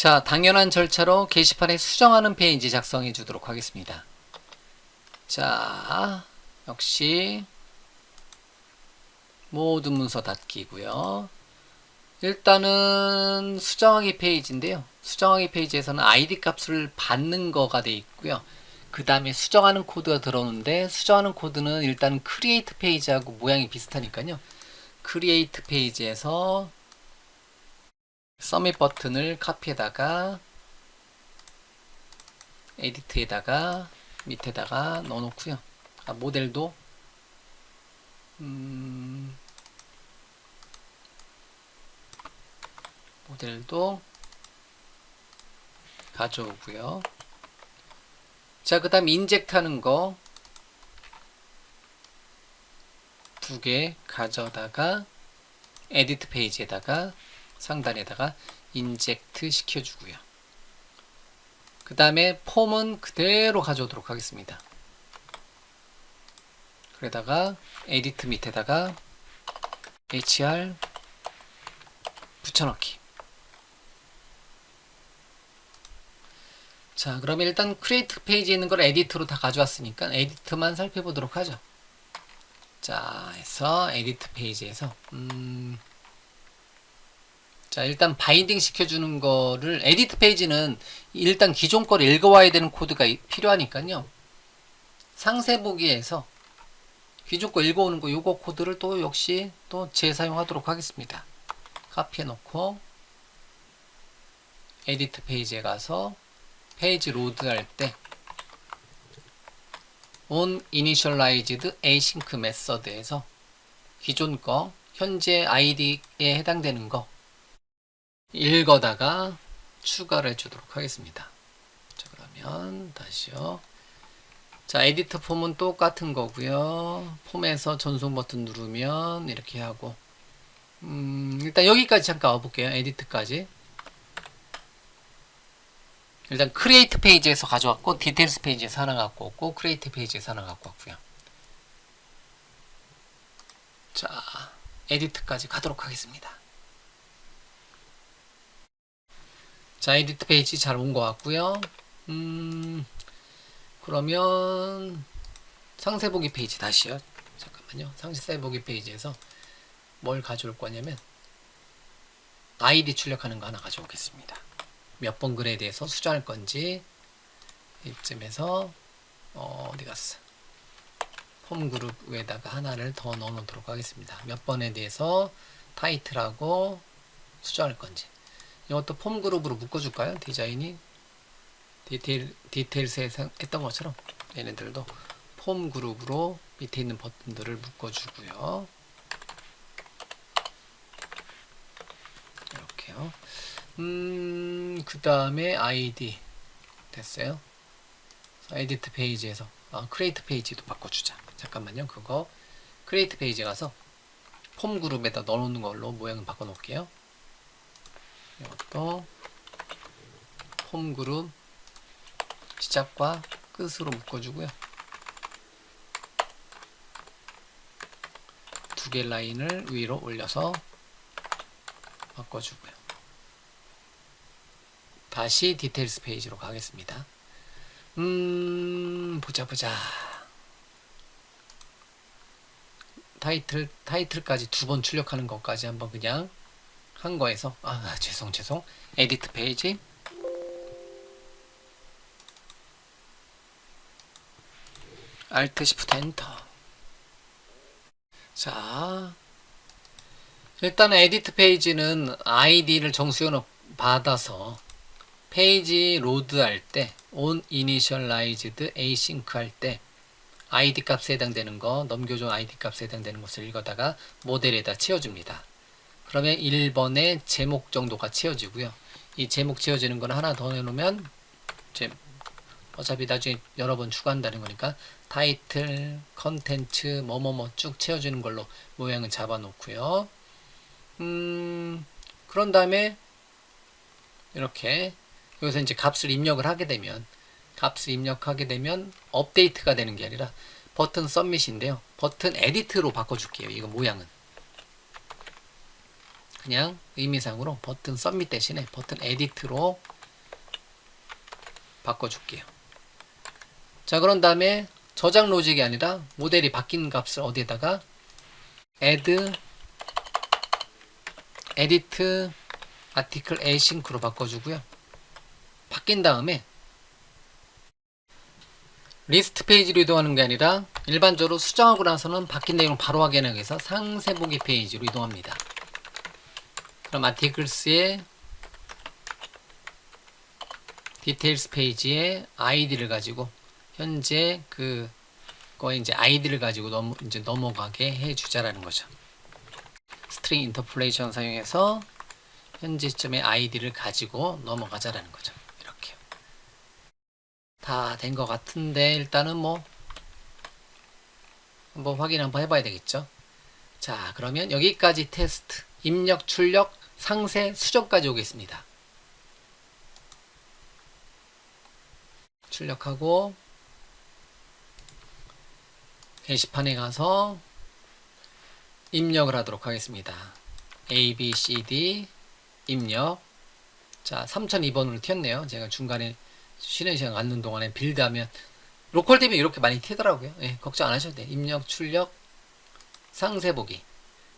자, 당연한 절차로 게시판에 수정하는 페이지 작성해 주도록 하겠습니다. 자, 역시 모든 문서 닫기고요. 일단은 수정하기 페이지인데요. 수정하기 페이지에서는 아이디 값을 받는 거가 돼 있고요. 그 다음에 수정하는 코드가 들어오는데 수정하는 코드는 일단 크리에이트 페이지하고 모양이 비슷하니까요. 크리에이트 페이지에서 서밋 버튼을 카피에다가 에디트에다가 밑에다가 넣어놓고요. 아, 모델도 음, 모델도 가져오고요. 자, 그 다음 인젝트 하는 거 두 개 가져다가 에디트 페이지에다가 상단에다가 인젝트 시켜주고요. 그 다음에 폼은 그대로 가져오도록 하겠습니다. 그러다가 에디트 밑에다가 hr 붙여넣기 자 그러면 일단 크리에이트 페이지에 있는 걸 에디트로 다 가져왔으니까 에디트만 살펴보도록 하죠 자 해서 에디트 페이지에서 음, 자 일단 바인딩 시켜주는 거를 에디트 페이지는 일단 기존 걸 읽어와야 되는 코드가 이- 필요하니까요. 상세 보기에서 기존 거 읽어오는 거 요거 코드를 또 역시 또 재사용하도록 하겠습니다. 카피해 놓고 에디트 페이지에 가서 페이지 로드 할 때 on initialized async method에서 기존 거 현재 id에 해당되는 거 읽어다가 추가를 해주도록 하겠습니다. 자, 그러면 다시요. 자, 에디트 폼은 똑같은 거고요. 폼에서 전송 버튼 누르면 이렇게 하고 음, 일단 여기까지 잠깐 와볼게요. 에디트까지. 일단 크리에이트 페이지에서 가져왔고 디테일스 페이지에서 하나 갖고 왔고 크리에이트 페이지에서 하나 갖고 왔고요. 자, 에디트까지 가도록 하겠습니다. 자, 에디트 페이지 잘 온 것 같고요. 음, 그러면 상세 보기 페이지 다시요. 잠깐만요. 상세 보기 페이지에서 뭘 가져올 거냐면 아이디 출력하는 거 하나 가져오겠습니다. 몇 번 글에 대해서 수정할 건지 이쯤에서 어, 어디 갔어? 폼 그룹 위에다가 하나를 더 넣어 놓도록 하겠습니다. 몇 번에 대해서 타이틀하고 수정할 건지 이것도 폼 그룹으로 묶어줄까요? 디자인이 디테일 디테일스에 했던 것처럼 얘네들도 폼 그룹으로 밑에 있는 버튼들을 묶어주고요. 이렇게요. 음, 그 다음에 아이디 됐어요. 에디트 페이지에서 아, 크리에이트 페이지도 바꿔주자. 잠깐만요. 그거 크리에이트 페이지 가서 폼 그룹에다 넣어놓는 걸로 모양을 바꿔놓을게요. 이것도 폼 그룹 시작과 끝으로 묶어주고요. 두 개 라인을 위로 올려서 바꿔주고요. 다시 디테일스 페이지로 가겠습니다. 음, 보자, 보자. 타이틀, 타이틀까지 두 번 출력하는 것까지 한번 그냥 한 거에서, 아, 죄송, 죄송. 에디트 페이지. 알트 시프트 엔터. 자, 일단 에디트 페이지는 아이디를 정수연을 받아서 페이지 로드 할 때, on initialized async 할 때, id 값에 해당되는 거, 넘겨준 id 값에 해당되는 것을 읽어다가 모델에다 채워줍니다. 그러면 1번의 제목 정도가 채워지고요. 이 제목 채워지는 거는 하나 더 해놓으면, 이제 어차피 나중에 여러 번 추가한다는 거니까, 타이틀, 컨텐츠, 뭐뭐뭐 쭉 채워주는 걸로 모양을 잡아놓고요. 음, 그런 다음에, 이렇게 여기서 이제 값을 입력을 하게 되면 값을 입력하게 되면 업데이트가 되는 게 아니라 버튼 서밋인데요. 버튼 에디트로 바꿔줄게요. 이거 모양은. 그냥 의미상으로 버튼 서밋 대신에 버튼 에디트로 바꿔줄게요. 자, 그런 다음에 저장 로직이 아니라 모델이 바뀐 값을 어디에다가 add edit article async로 바꿔주고요. 바뀐 다음에 리스트 페이지로 이동하는 게 아니라 일반적으로 수정하고 나서는 바뀐 내용을 바로 확인하기 위해서 상세 보기 페이지로 이동합니다. 그럼 articles의 디테일스 페이지에 아이디를 가지고 현재 그 거에 이제 아이디를 가지고 넘 이제 넘어가게 해 주자라는 거죠. 스트링 인터폴레이션 사용해서 현재 시점의 아이디를 가지고 넘어가자라는 거죠. 이렇게 다 된 것 같은데 일단은 뭐 한번 확인 한번 해봐야 되겠죠. 자 그러면 여기까지 테스트 입력 출력 상세 수정까지 오겠습니다. 출력하고 게시판에 가서 입력을 하도록 하겠습니다. A, B, C, D 입력 자 3002번으로 튀었네요. 제가 중간에 쉬는 시간 갖는 동안에 빌드하면 로컬 대비 이렇게 많이 튀더라고요. 예, 걱정 안 하셔도 돼. 입력, 출력, 상세 보기.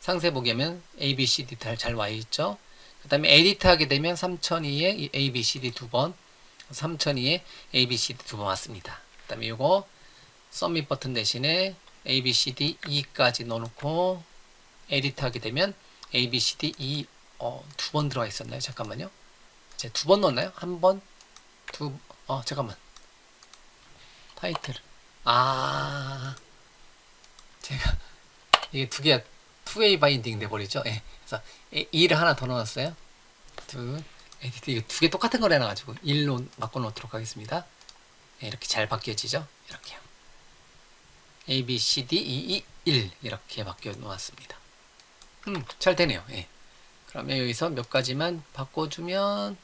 상세 보기 하면 A, B, C, D 잘 와 있죠. 그 다음에 에디트 하게 되면 3002에 A, B, C, D 두 번, 3002에 A, B, C, D 두 번 왔습니다. 그 다음에 요거 서밋 버튼 대신에 A, B, C, D, E까지 넣어놓고 에디트 하게 되면 A, B, C, D, E 어, 두 번 들어가 있었나요? 잠깐만요. 제 두 번 넣었나요? 한 번, 두, 어, 잠깐만. 타이틀. 아, 제가 이게 두 개가 투웨이 바인딩 돼버리죠. 예. 그래서 2를 하나 더 넣었어요. 이거 두개 똑같은 걸 해놔가지고 1로 바꿔 놓도록 하겠습니다. 예, 이렇게 잘 바뀌어지죠. 이렇게요. A, B, C, D, E, E, 1 이렇게 바뀌어 놓았습니다. 음, 잘 되네요. 예. 그러면 여기서 몇 가지만 바꿔주면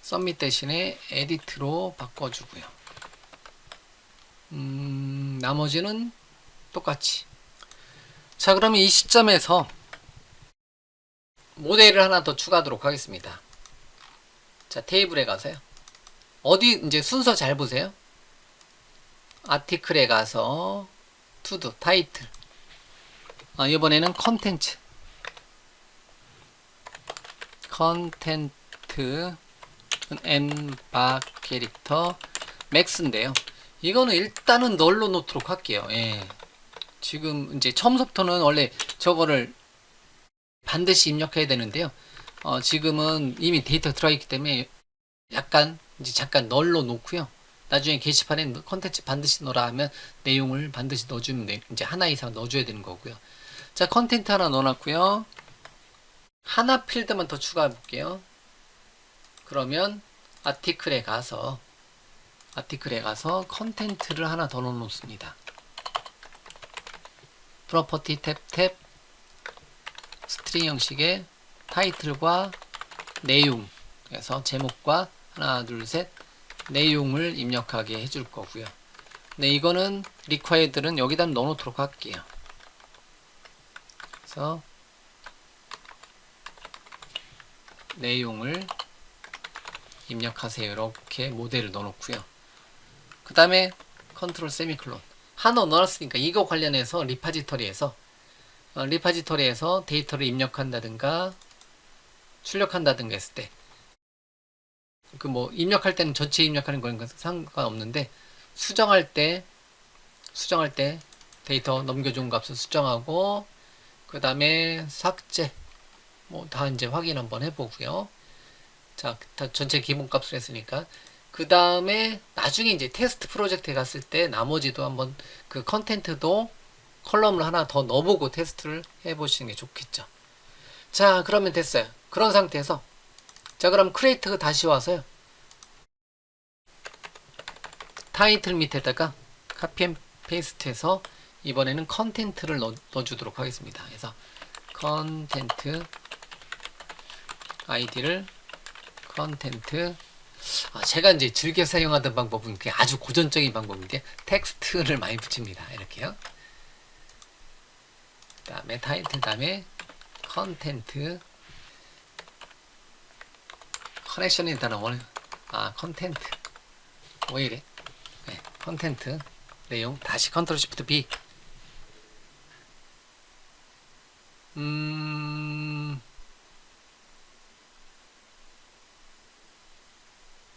썸밋 대신에 에디트로 바꿔주고요. 음, 나머지는 똑같이. 자, 그러면 이 시점에서 모델을 하나 더 추가하도록 하겠습니다. 자, 테이블에 가세요. 어디 이제 순서 잘 보세요. 아티클에 가서 투두 타이틀. 아, 이번에는 컨텐츠. 컨텐트 엠바 캐릭터 맥스인데요. 이거는 일단은 널로 놓도록 할게요. 예. 지금 이제 처음부터는 원래 저거를 반드시 입력해야 되는데요. 어, 지금은 이미 데이터 들어있기 때문에 약간 이제 잠깐 널로 놓고요. 나중에 게시판에 컨텐츠 반드시 넣어라 하면 내용을 반드시 넣어주면 돼. 이제 하나 이상 넣어줘야 되는 거고요. 자, 컨텐트 하나 넣어놨고요. 하나 필드만 더 추가해 볼게요. 그러면 아티클에 가서 아티클에 가서 컨텐트를 하나 더 넣어 놓습니다. 프로퍼티 탭탭 스트링 형식의 타이틀과 내용 그래서 제목과 하나 둘 셋 내용을 입력하게 해줄 거고요. 네 이거는 리콰이드는 여기다 넣어 놓도록 할게요. 그래서 내용을 입력하세요. 이렇게 모델을 넣어놓고요. 그 다음에 컨트롤 세미클론 하나 넣어놨으니까 이거 관련해서 리파지터리에서 어, 리파지터리에서 데이터를 입력한다든가 출력한다든가 했을 때 그 뭐 입력할 때는 전체 입력하는 거는 상관없는데 수정할 때 수정할 때 데이터 넘겨준 값을 수정하고 그 다음에 삭제 뭐 다 이제 확인 한번 해보고요. 자, 다 전체 기본값을 했으니까 그 다음에 나중에 이제 테스트 프로젝트에 갔을 때 나머지도 한번 그 컨텐트도 컬럼을 하나 더 넣어보고 테스트를 해보시는 게 좋겠죠. 자, 그러면 됐어요. 그런 상태에서 자, 그럼 크레이트 다시 와서요. 타이틀 밑에다가 카피 앤 페이스트해서 이번에는 컨텐트를 넣어, 넣어주도록 하겠습니다. 그래서 컨텐트 아이디를 컨텐트 아, 제가 이제 즐겨 사용하던 방법은 그게 아주 고전적인 방법인데 텍스트를 많이 붙입니다. 이렇게요. 그 다음에 타이틀 다음에 컨텐트 커넥션이 일단 원아 컨텐트 왜 이래? 네, 컨텐트 내용 다시 컨트롤 시프트 B 음...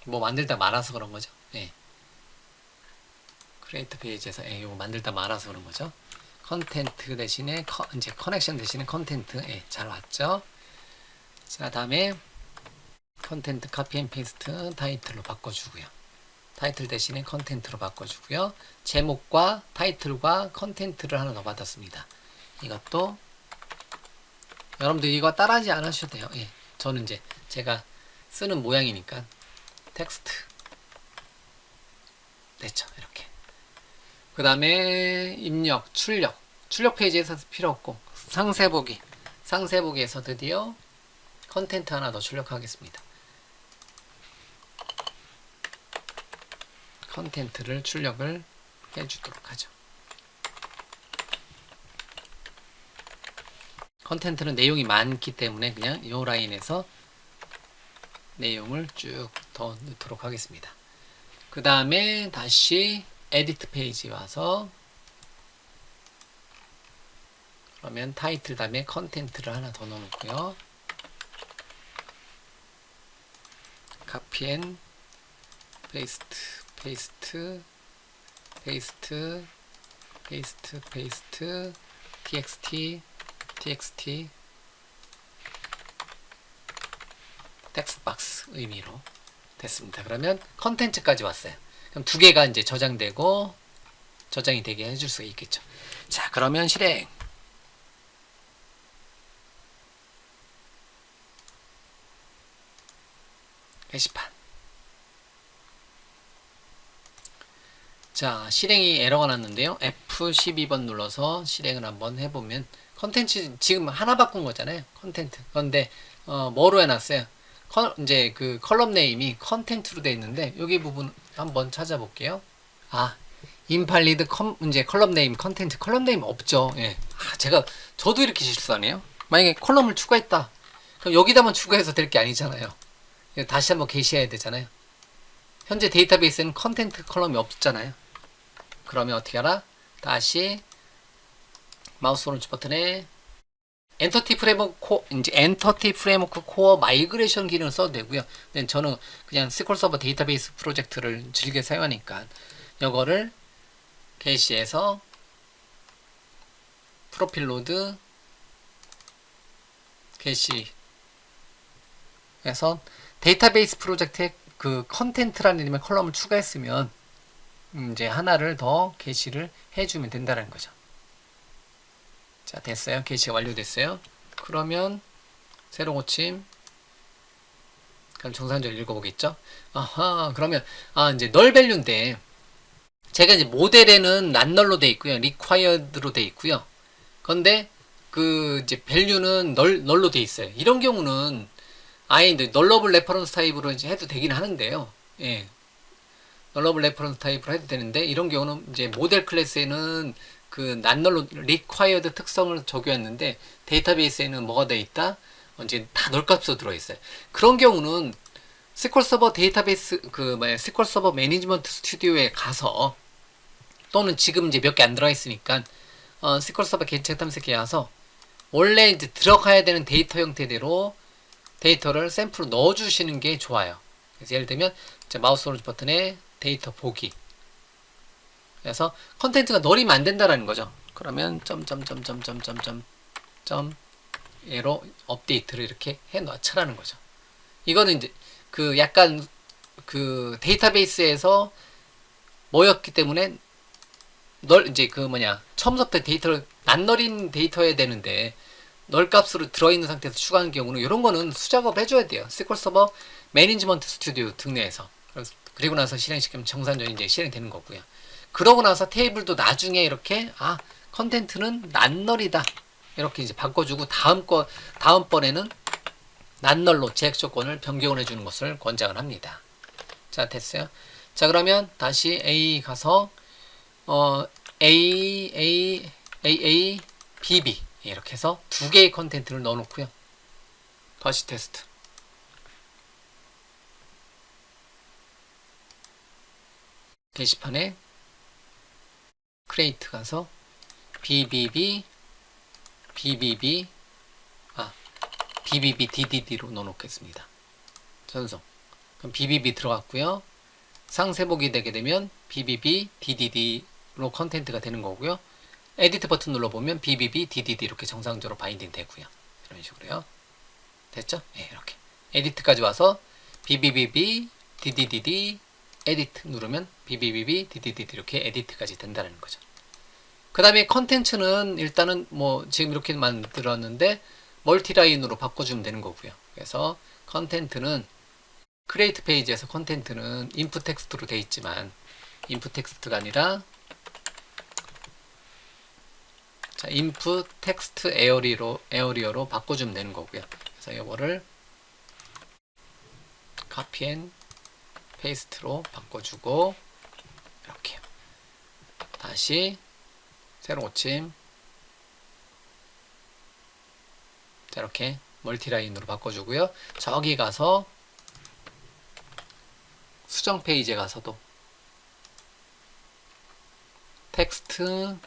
뭐 만들다 말아서 그런 거죠. 예. 크리에이트 페이지에서 예, 이거 만들다 말아서 그런 거죠. 컨텐트 대신에 커, 이제 커넥션 대신에 컨텐트 예, 잘 왔죠. 자 다음에 컨텐트 카피 앤 페이스트 타이틀로 바꿔주고요. 타이틀 대신에 컨텐트로 바꿔주고요. 제목과 타이틀과 컨텐트를 하나 더 받았습니다. 이것도 여러분들 이거 따라하지 않으셔도 돼요. 예, 저는 이제 제가 쓰는 모양이니까 텍스트. 됐죠 이렇게. 그 다음에 입력 출력. 출력 페이지에서 필요 없고 상세 보기. 상세 보기에서 드디어 컨텐트 하나 더 출력하겠습니다. 컨텐트를 출력을 해주도록 하죠. 컨텐트는 내용이 많기 때문에 그냥 이 라인에서 내용을 쭉 더 넣도록 하겠습니다. 그 다음에 다시 에디트 페이지 와서 그러면 타이틀 다음에 컨텐트를 하나 더 넣어놓고요. 카피 앤 페이스트 페이스트 페이스트 페이스트 페이스트 txt txt 텍스트 박스 의미로 됐습니다. 그러면 컨텐츠까지 왔어요. 그럼 두 개가 이제 저장되고 저장이 되게 해줄 수 있겠죠. 자, 그러면 실행. 게시판. 자, 실행이 에러가 났는데요. F12번 눌러서 실행을 한번 해보면 컨텐츠 지금 하나 바꾼 거잖아요. 컨텐트. 그런데 어, 뭐로 해놨어요? 컨, 이제 그 컬럼 네임이 컨텐트로 되어 있는데 여기 부분 한번 찾아볼게요. 아, 인팔리드 컴 이제 컬럼 네임 컨텐트 컬럼 네임 없죠. 예. 아, 제가 저도 이렇게 실수하네요. 만약에 컬럼을 추가했다. 그럼 여기다만 추가해서 될 게 아니잖아요. 다시 한번 게시해야 되잖아요. 현재 데이터베이스에는 컨텐트 컬럼이 없잖아요. 그러면 어떻게 하라? 다시 마우스 오른쪽 버튼에 엔터티 프레임워크 코, 이제 엔터티 프레임워크 코어 마이그레이션 기능을 써도 되고요. 근데 저는 그냥 스콜 서버 데이터베이스 프로젝트를 즐겨 사용하니까 이거를 게시해서 프로필 로드 게시 해서 데이터베이스 프로젝트에 그 컨텐트라는 이름의 컬럼을 추가했으면 음, 이제 하나를 더 게시를 해주면 된다는 거죠. 자 됐어요? 게시가 완료됐어요? 그러면 새로 고침. 그럼 정상적으로 읽어보겠죠? 아하 그러면 아 이제 널 밸류인데 제가 이제 모델에는 난널로 돼 있고요 리콰이어드로 돼 있고요. 근데 그 이제 밸류는 널 널로 돼 있어요. 이런 경우는 아예 이제 널러블 레퍼런스 타입으로 이제 해도 되긴 하는데요. 예. 널러블 레퍼런스 타입으로 해도 되는데 이런 경우는 이제 모델 클래스에는 그 난널로 required 특성을 적용했는데 데이터베이스에는 뭐가 돼 있다? 이제 다 널값으로 들어 있어요. 그런 경우는 스콜 서버 데이터베이스 그 뭐야 스콜 서버 매니지먼트 스튜디오에 가서 또는 지금 이제 몇 개 안 들어 있으니까 어, 스콜 서버 개체 탐색기에 와서 원래 이제 들어가야 되는 데이터 형태대로 데이터를 샘플로 넣어 주시는 게 좋아요. 그래서 예를 들면 마우스 오른쪽 버튼에 데이터 보기 그래서 컨텐츠가 널이면 안 된다라는 거죠. 그러면 점점점점점점점 점 얘로 업데이트를 이렇게 해 놔차라는 거죠. 이거는 이제 그 약간 그 데이터베이스에서 뭐였기 때문에 널 이제 그 뭐냐 처음부터 데이터를 낱널인 데이터여야 되는데 널 값으로 들어있는 상태에서 추가하는 경우는 이런 거는 수작업 해줘야 돼요. 스콜 서버 매니지먼트 스튜디오 등내에서 그리고 나서 실행시키면 정상적인 이제 실행되는 거고요. 그러고 나서 테이블도 나중에 이렇게 아 컨텐트는 낱널이다 이렇게 이제 바꿔주고 다음 거 다음 번에는 낱널로 제약 조건을 변경을 해주는 것을 권장을 합니다. 자 됐어요. 자 그러면 다시 A 가서 어 A A A A B B 이렇게 해서 두 개의 컨텐트를 넣어놓고요. 다시 테스트. 게시판에 크레이트 가서 BBB BBB 아 BBB DDD로 넣어놓겠습니다. 전송. 그럼 BBB 들어갔고요. 상세복이 되게 되면 BBB DDD로 컨텐트가 되는 거고요. 에디트 버튼 눌러보면 BBB DDD 이렇게 정상적으로 바인딩 되고요. 이런 식으로요. 됐죠? 네, 이렇게. 에디트까지 와서 BBBB DDDD 에디트 누르면 BBBB DDDD 이렇게 에디트까지 된다는 거죠. 그 다음에 컨텐츠는 일단은 뭐 지금 이렇게 만들었는데 멀티라인으로 바꿔주면 되는 거고요. 그래서 컨텐츠는 크리에이트 페이지에서 컨텐츠는 인풋 텍스트로 돼 있지만 인풋 텍스트가 아니라 자 인풋 텍스트 에어리로 에어리어로 바꿔주면 되는 거고요. 그래서 이거를 카피 앤 페이스트로 바꿔주고 이렇게 다시 새로 고침 자 이렇게 멀티라인으로 바꿔주고요. 저기 가서 수정 페이지에 가서도 텍스트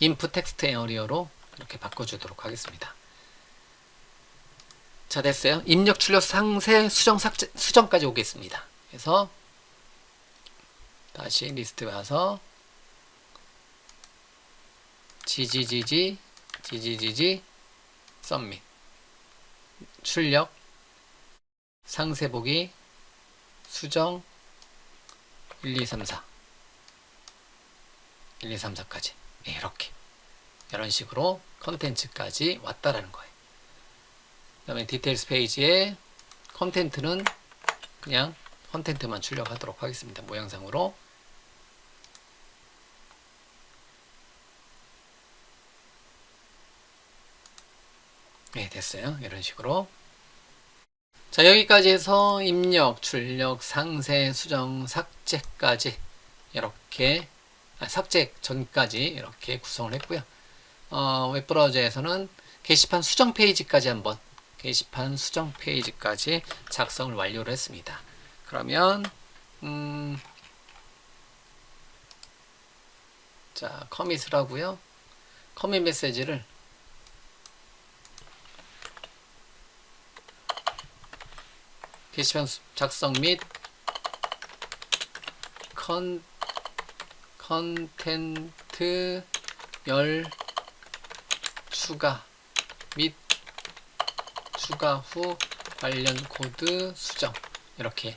인풋 텍스트 에어리어로 이렇게 바꿔주도록 하겠습니다. 자 됐어요. 입력 출력 상세 수정 삭제 수정까지 오겠습니다. 그래서 다시 리스트 가서 지지지지 지지지지 썸밋 출력 상세 보기 수정 1 2 3 4 1 2 3 4까지 이렇게 이런 식으로 컨텐츠까지 왔다라는 거예요. 그 다음에 디테일스 페이지에 컨텐트는 그냥 컨텐트만 출력하도록 하겠습니다. 모양상으로 네 됐어요. 이런 식으로 자 여기까지 해서 입력, 출력, 상세, 수정, 삭제까지 이렇게 아, 삭제 전까지 이렇게 구성을 했고요. 어, 웹브라우저에서는 게시판 수정 페이지까지 한번 게시판 수정 페이지까지 작성을 완료를 했습니다. 그러면 음, 자 커밋을 하고요. 커밋 메시지를 게시판 수- 작성 및 컨, 컨텐트 열 추가 및 추가 후 관련 코드 수정 이렇게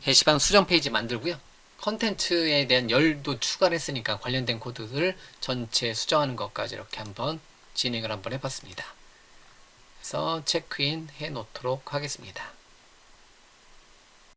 게시판 수정 페이지 만들고요. 컨텐츠에 대한 열도 추가를 했으니까 관련된 코드를 전체 수정하는 것까지 이렇게 한번 진행을 한번 해봤습니다. 그래서 체크인 해 놓도록 하겠습니다.